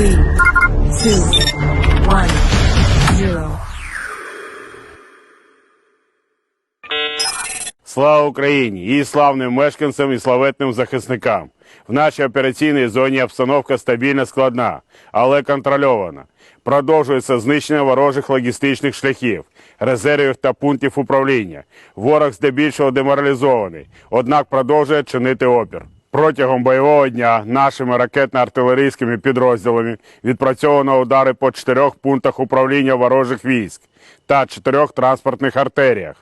three, two, one, zero. Слава Україні! Її славним мешканцям і славетним захисникам. В нашій операційній зоні обстановка стабільна складна, але контрольована. Продовжується знищення ворожих логістичних шляхів, резервів та пунктів управління. Ворог здебільшого деморалізований, однак продовжує чинити опір. Протягом бойового дня нашими ракетно-артилерійськими підрозділами відпрацьовано удари по чотирьох пунктах управління ворожих військ та чотирьох транспортних артеріях.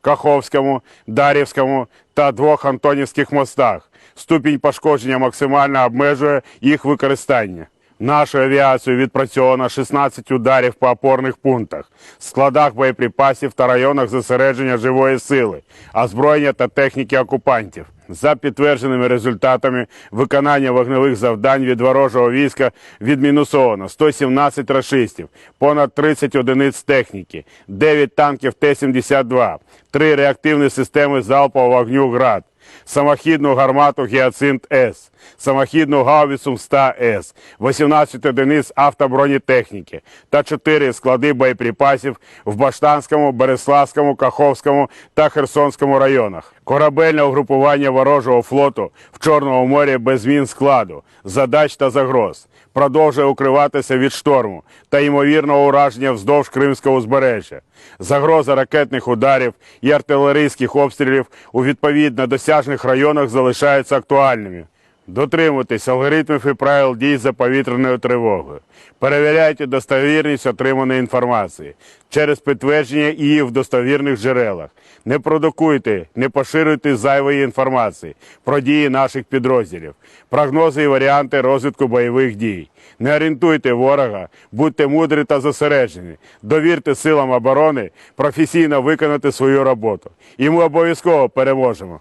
Каховському, Дарівському та двох Антонівських мостах. Ступінь пошкодження максимально обмежує їх використання. Нашою авіацією відпрацьовано 16 ударів по опорних пунктах, складах боєприпасів та районах зосередження живої сили, озброєння та техніки окупантів. За підтвердженими результатами виконання вогневих завдань від ворожого війська відмінусовано 117 рашистів, понад 30 одиниць техніки, 9 танків Т-72, 3 реактивні системи залпового вогню «Град», самохідну гармату Гіацинт С, самохідну гаубицю Мста С, 18 одиниць автобронетехніки та 4 склади боєприпасів в Баштанському, Береславському, Каховському та Херсонському районах. Корабельне угрупування ворожого флоту в Чорному морі без змін складу, задач та загроз. Продовжує укриватися від шторму та ймовірного ураження вздовж Кримського узбережжя. Загроза ракетних ударів і артилерійських обстрілів у відповідно досяжних районах залишаються актуальними. Дотримуйтесь алгоритмів і правил дій за повітряною тривогою. Перевіряйте достовірність отриманої інформації через підтвердження її в достовірних джерелах. Не продукуйте, не поширюйте зайвої інформації про дії наших підрозділів, прогнози і варіанти розвитку бойових дій. Не орієнтуйте ворога, будьте мудрі та зосереджені. Довірте силам оборони професійно виконати свою роботу. І ми обов'язково переможемо.